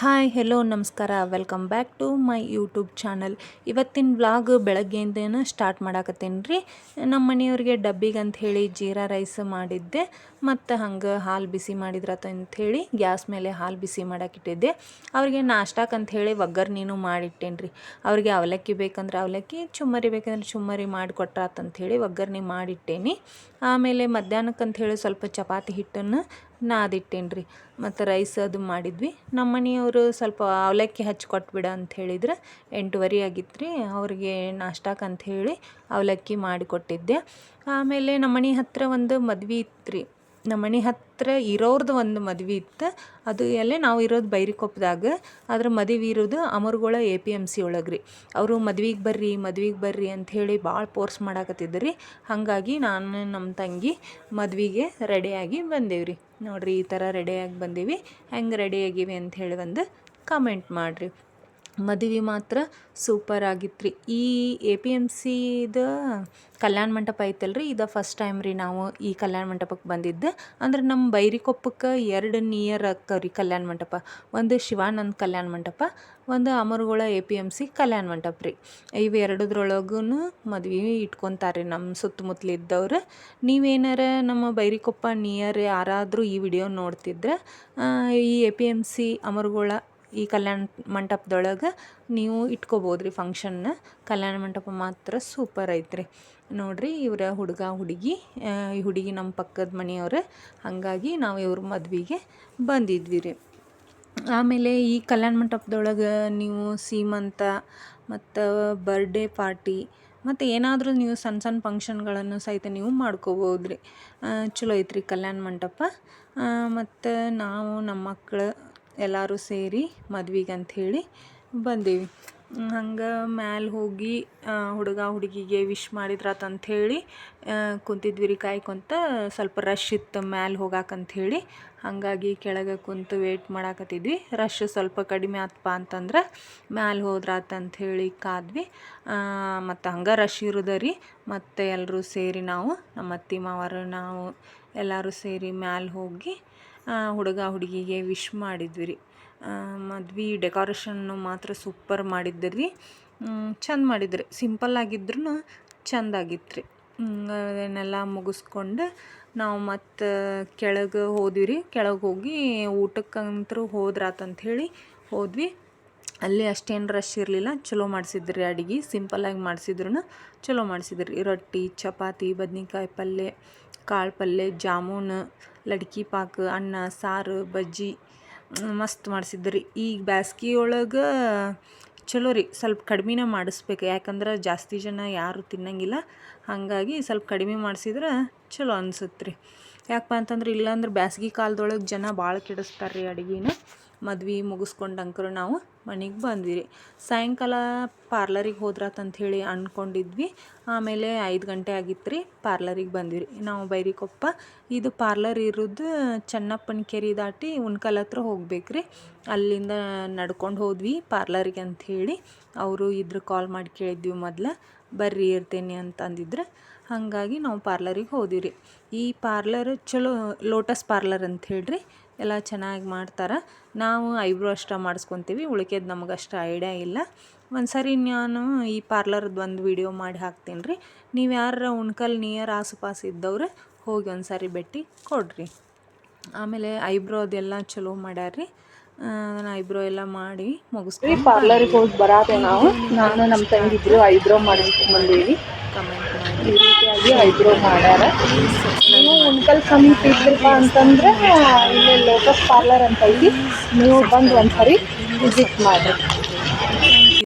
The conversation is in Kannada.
ಹಾಯ್ ಹೆಲೋ ನಮಸ್ಕಾರ. Welcome back to my YouTube channel ಇವತ್ತಿನ ವ್ಲಾಗ್ ಬೆಳಗ್ಗೆಯಿಂದೇನು ಸ್ಟಾರ್ಟ್ ಮಾಡಾಕತ್ತೀನಿ ರೀ. ನಮ್ಮ ಮನೆಯವ್ರಿಗೆ ಡಬ್ಬಿಗೆ ಅಂಥೇಳಿ ಜೀರಾ ರೈಸ್ ಮಾಡಿದ್ದೆ. ಮತ್ತು ಹಂಗೆ ಹಾಲು ಬಿಸಿ ಮಾಡಿದ್ರತ ಅಂಥೇಳಿ ಗ್ಯಾಸ್ ಮೇಲೆ ಹಾಲು ಬಿಸಿ ಮಾಡಾಕಿಟ್ಟಿದ್ದೆ. ಅವ್ರಿಗೆ ನಾಷ್ಟಾಕ್ ಅಂತ ಹೇಳಿ ಒಗ್ಗರ್ಣಿನೂ ಮಾಡಿಟ್ಟೇನಿ ರೀ. ಅವ್ರಿಗೆ ಅವಲಕ್ಕಿ ಬೇಕಂದ್ರೆ ಅವಲಕ್ಕಿ, ಚುಮ್ಮರಿ ಬೇಕಂದ್ರೆ ಚುಮ್ಮರಿ ಮಾಡಿಕೊಟ್ರಾತಂಥೇಳಿ ಒಗ್ಗರ್ನಿ ಮಾಡಿಟ್ಟೇನಿ. ಆಮೇಲೆ ಮಧ್ಯಾಹ್ನಕ್ಕಂಥೇಳಿ ಸ್ವಲ್ಪ ಚಪಾತಿ ಹಿಟ್ಟನ್ನು ನಾದಿಟ್ಟೇನಿ ರೀ ಮತ್ತು ರೈಸ್ ಅದು ಮಾಡಿದ್ವಿ. ನಮ್ಮ ಮನೆಯವರು ಸ್ವಲ್ಪ ಅವಲಕ್ಕಿ ಹಚ್ಚಿ ಕೊಟ್ಬಿಡ ಅಂತ ಹೇಳಿದ್ರೆ ಎಂಟುವರೆ ಆಗಿತ್ತು ರೀ ಅವ್ರಿಗೆ ನಾಷ್ಟಕ್ಕೆ ಹೇಳಿ ಅವಲಕ್ಕಿ ಮಾಡಿಕೊಟ್ಟಿದ್ದೆ ಆಮೇಲೆ ನಮ್ಮ ಮನೆ ಹತ್ತಿರ ಒಂದು ಮದ್ವೆ ಇತ್ತು ರೀ ನಮ್ಮ ಮನೆ ಹತ್ತಿರ ಇರೋರ್ದು ಒಂದು ಮದುವೆ ಇತ್ತು. ಅದು ಎಲ್ಲೆ ನಾವು ಇರೋದು ಬೈರಿಕೊಪ್ಪದಾಗ. ಅದ್ರ ಮದುವೆ ಇರೋದು Amargol A P M C ಒಳಗೆ ರೀ ಅವರು ಮದ್ವೆಗೆ ಬರ್ರಿ ಮದ್ವೆಗೆ ಬರ್ರಿ ಅಂಥೇಳಿ ಭಾಳ ಪೋರ್ಸ್ ರೀ ಹಾಗಾಗಿ ನಾನು ನಮ್ಮ ತಂಗಿ ಮದುವೆಗೆ ರೆಡಿಯಾಗಿ ಬಂದೇವು ರೀ ನೋಡಿರಿ ಈ ಥರ ರೆಡಿಯಾಗಿ ಬಂದೀವಿ. ಹೆಂಗೆ ರೆಡಿಯಾಗಿವೆ ಅಂಥೇಳಿ ಒಂದು ಕಮೆಂಟ್ ಮಾಡಿರಿ. ಮದುವೆ ಮಾತ್ರ ಸೂಪರ್ ಆಗಿತ್ತು ರೀ ಈ ಎ ಪಿ ಎಂ ಸಿದ ಕಲ್ಯಾಣ ಮಂಟಪ ಐತಲ್ರಿ, ಇದು ಫಸ್ಟ್ ಟೈಮ್ ರೀ ನಾವು ಈ ಕಲ್ಯಾಣ ಮಂಟಪಕ್ಕೆ ಬಂದಿದ್ದು. ಅಂದ್ರೆ ನಮ್ಮ ಬೈರಿಕೊಪ್ಪಕ್ಕೆ ಎರಡು ನಿಯರ್ ರೀ ಕಲ್ಯಾಣ ಮಂಟಪ. ಒಂದು ಶಿವಾನಂದ್ ಕಲ್ಯಾಣ ಮಂಟಪ, ಒಂದು Amaragol A P M C ಕಲ್ಯಾಣ ಮಂಟಪ ರೀ. ಇವು ಎರಡದ್ರೊಳಗೂ ಮದ್ವೆ ಇಟ್ಕೊತಾರೆ ನಮ್ಮ ಸುತ್ತಮುತ್ತಲಿದ್ದವ್ರು ನೀವೇನಾರ ನಮ್ಮ ಬೈರಿಕೊಪ್ಪ ನಿಯರ್ ಯಾರಾದರೂ ಈ ವಿಡಿಯೋ ನೋಡ್ತಿದ್ರೆ ಈ A P M C Amaragol ಈ ಕಲ್ಯಾಣ ಮಂಟಪದೊಳಗೆ ನೀವು ಇಟ್ಕೋಬೋದು ರೀ ಫಂಕ್ಷನ್ನ ಕಲ್ಯಾಣ ಮಂಟಪ ಮಾತ್ರ ಸೂಪರ್ ಐತ್ರಿ. ನೋಡಿರಿ ಇವರ ಹುಡುಗ, ಹುಡುಗಿ ಈ ಹುಡುಗಿ ನಮ್ಮ ಪಕ್ಕದ ಮನೆಯವ್ರು. ಹಾಗಾಗಿ ನಾವು ಇವ್ರ ಮದುವೆಗೆ ಬಂದಿದ್ವಿ ರೀ ಆಮೇಲೆ ಈ ಕಲ್ಯಾಣ ಮಂಟಪದೊಳಗೆ ನೀವು ಸೀಮಂತ ಮತ್ತು ಬರ್ಡೇ ಪಾರ್ಟಿ ಮತ್ತು ಏನಾದರೂ ನೀವು ಸಣ್ಣ ಸಣ್ಣ ಫಂಕ್ಷನ್ಗಳನ್ನು ಸಹಿತ ನೀವು ಮಾಡ್ಕೋಬೋದು ರೀ ಚಲೋ ಐತ್ರಿ ಕಲ್ಯಾಣ ಮಂಟಪ. ಮತ್ತು ನಾವು ನಮ್ಮ ಮಕ್ಕಳು ಎಲ್ಲರೂ ಸೇರಿ ಮದ್ವೆಗೆ ಅಂಥೇಳಿ ಬಂದೀವಿ ಹಂಗೆ ಮ್ಯಾಲೆ ಹೋಗಿ ಹುಡುಗ ಹುಡುಗಿಗೆ ವಿಶ್ ಮಾಡಿದ್ರಾತು ಅಂಥೇಳಿ ಕುಂತಿದ್ವಿ ರೀ ಕಾಯ್ಕೊಂತ ಸ್ವಲ್ಪ ರಶ್ ಇತ್ತು ಮ್ಯಾಲೆ ಹೋಗಾಕಂಥೇಳಿ, ಹಾಗಾಗಿ ಕೆಳಗೆ ಕುಂತು ವೇಟ್ ಮಾಡಾಕತ್ತಿದ್ವಿ. ರಶ್ ಸ್ವಲ್ಪ ಕಡಿಮೆ ಆತಪ್ಪ ಅಂತಂದ್ರೆ ಮ್ಯಾಲೆ ಹೋದ್ರಾತು ಅಂಥೇಳಿ ಕಾದ್ವಿ ಮತ್ತು ಹಂಗೆ ರಶ್ ಇರೋದ ರೀ ಮತ್ತು ಎಲ್ಲರೂ ಸೇರಿ ನಾವು ನಮ್ಮ ಅತ್ತೆ ಮಾವರು ನಾವು ಎಲ್ಲರೂ ಸೇರಿ ಮ್ಯಾಲೆ ಹೋಗಿ ಹುಡುಗ ಹುಡುಗಿಗೆ ವಿಶ್ ಮಾಡಿದ್ವಿ ರೀ ಮದ್ವೆ ಡೆಕೋರೇಷನ್ನು ಮಾತ್ರ ಸೂಪರ್ ಮಾಡಿದ್ದೆ ರೀ ಚಂದ ಮಾಡಿದ್ರಿ. ಸಿಂಪಲ್ ಆಗಿದ್ರೂ ಚಂದ ಆಗಿತ್ತು ರೀ ಅದನ್ನೆಲ್ಲ ಮುಗಿಸ್ಕೊಂಡು ನಾವು ಮತ್ತು ಕೆಳಗೆ ಹೋದ್ವಿ ರೀ ಕೆಳಗೆ ಹೋಗಿ ಊಟಕ್ಕಂತೂ ಹೋದ್ರಾತಂಥೇಳಿ ಹೋದ್ವಿ. ಅಲ್ಲಿ ಅಷ್ಟೇನು ರಶ್ ಇರಲಿಲ್ಲ. ಚಲೋ ಮಾಡಿಸಿದ್ರಿ ಅಡುಗೆ. ಸಿಂಪಲ್ಲಾಗಿ ಮಾಡಿಸಿದ್ರು ಚಲೋ ಮಾಡಿಸಿದ್ರಿ. ರೊಟ್ಟಿ, ಚಪಾತಿ, ಬದ್ನಿಕಾಯಿ ಪಲ್ಯ ಕಾಳು ಪಲ್ಯ ಜಾಮೂನು, ಲಡ್ಕಿ ಪಾಕ, ಅನ್ನ, ಸಾರು, ಬಜ್ಜಿ ಮಸ್ತ್ ಮಾಡಿಸಿದ್ರಿ. ಈಗ ಬ್ಯಾಸ್ಗೆ ಒಳಗೆ ಚಲೋ ರೀ. ಸ್ವಲ್ಪ ಕಡ್ಮೆನೇ ಮಾಡಿಸ್ಬೇಕು. ಯಾಕಂದ್ರೆ ಜಾಸ್ತಿ ಜನ ಯಾರು ತಿನ್ನಂಗಿಲ್ಲ. ಹಾಗಾಗಿ ಸ್ವಲ್ಪ ಕಡಿಮೆ ಮಾಡಿಸಿದ್ರೆ ಚಲೋ ಅನ್ಸುತ್ತೆ ರೀ ಯಾಕಪ್ಪ ಅಂತಂದ್ರೆ ಇಲ್ಲಾಂದ್ರೆ ಬ್ಯಾಸ್ಗೆ ಕಾಲದೊಳಗೆ ಜನ ಭಾಳ ಕೆಡಿಸ್ತಾರೆ ರೀ ಅಡುಗೆನ. ಮದ್ವೆ ಮುಗಿಸ್ಕೊಂಡು ಅಂಕರು ನಾವು ಮನೆಗೆ ಬಂದ್ವಿ ರೀ ಸಾಯಂಕಾಲ ಪಾರ್ಲರಿಗೆ ಹೋದ್ರಾತಂಥೇಳಿ ಅಂದ್ಕೊಂಡಿದ್ವಿ ಆಮೇಲೆ ಐದು ಗಂಟೆ ಆಗಿತ್ತು ರೀ ಪಾರ್ಲರಿಗೆ ಬಂದ್ವಿ ರೀ ನಾವು ಬೈರಿಕೊಪ್ಪ, ಇದು ಪಾರ್ಲರ್ ಇರೋದು ಚೆನ್ನಪ್ಪನ ಕೆರೆ ದಾಟಿ ಉಣ್ಕಲ್ ಹತ್ರ ಹೋಗ್ಬೇಕು ರೀ ಅಲ್ಲಿಂದ ನಡ್ಕೊಂಡು ಹೋದ್ವಿ ಪಾರ್ಲರಿಗೆ ಅಂಥೇಳಿ ಅವರು ಇದ್ರ ಕಾಲ್ ಮಾಡಿ ಕೇಳಿದ್ವಿ ಮೊದ್ಲು. ಬರ್ರಿ ಇರ್ತೇನೆ ಅಂತಂದಿದ್ರೆ ಹಾಗಾಗಿ ನಾವು ಪಾರ್ಲರಿಗೆ ಹೋದಿವಿ ರೀ ಈ ಪಾರ್ಲರ್ ಚಲೋ ಲೋಟಸ್ ಪಾರ್ಲರ್ ಅಂತ ಹೇಳ್ರಿ, ಎಲ್ಲ ಚೆನ್ನಾಗಿ ಮಾಡ್ತಾರೆ. ನಾವು ಐಬ್ರೋ ಅಷ್ಟೇ ಮಾಡಿಸ್ಕೊತೀವಿ, ಉಳಿಕೆದು ನಮಗೆ ಅಷ್ಟು ಐಡಿಯಾ ಇಲ್ಲ. ಒಂದು ಸರಿ ನಾನು ಈ ಪಾರ್ಲರ್ದು ಒಂದು ವಿಡಿಯೋ ಮಾಡಿ ಹಾಕ್ತೀನಿ ರೀ ನೀವು ಯಾರ ಉಣ್ಕಲ್ ನಿಯರ್ ಆಸುಪಾಸು ಇದ್ದವ್ರೆ, ಹೋಗಿ ಒಂದು ಸಾರಿ ಭೇಟಿ ಕೊಡ್ರಿ. ಆಮೇಲೆ ಐಬ್ರೋ ಅದೆಲ್ಲ ಚಲೋ ಮಾಡ್ಯಾರ ರೀ ಐಬ್ರೋ ಎಲ್ಲ ಮಾಡಿ ಮುಗಿಸ್ತೀವಿ ಪಾರ್ಲರ್ಗೆ ಹೋಗಿ ಬರಾತೆ ನಾವು. ನಾನು ನಮ್ಮ ತಂಗಿದ್ರು ಐಬ್ರೋ ಮಾಡಿಸ್ಕೊಂಡು ಬಂದೀವಿ ಕಮೆಂಟ್ ಮಾಡಿ. ಈ ರೀತಿಯಾಗಿ ಐಬ್ರೋ ಮಾಡ್ಯಾರ. ನೀವು ಉಣ್ಕಲ್ ಸಮೀಪ ಇದ್ರಪ್ಪ ಅಂತಂದ್ರೆ ಇಲ್ಲೇ ಲೋಟಸ್ ಪಾರ್ಲರ್ ಅಂತ ಐತಿ. ನೀವು ಬಂದು ಒಂದ್ಸರಿ ವಿಸಿಟ್ ಮಾಡ್ರಿ.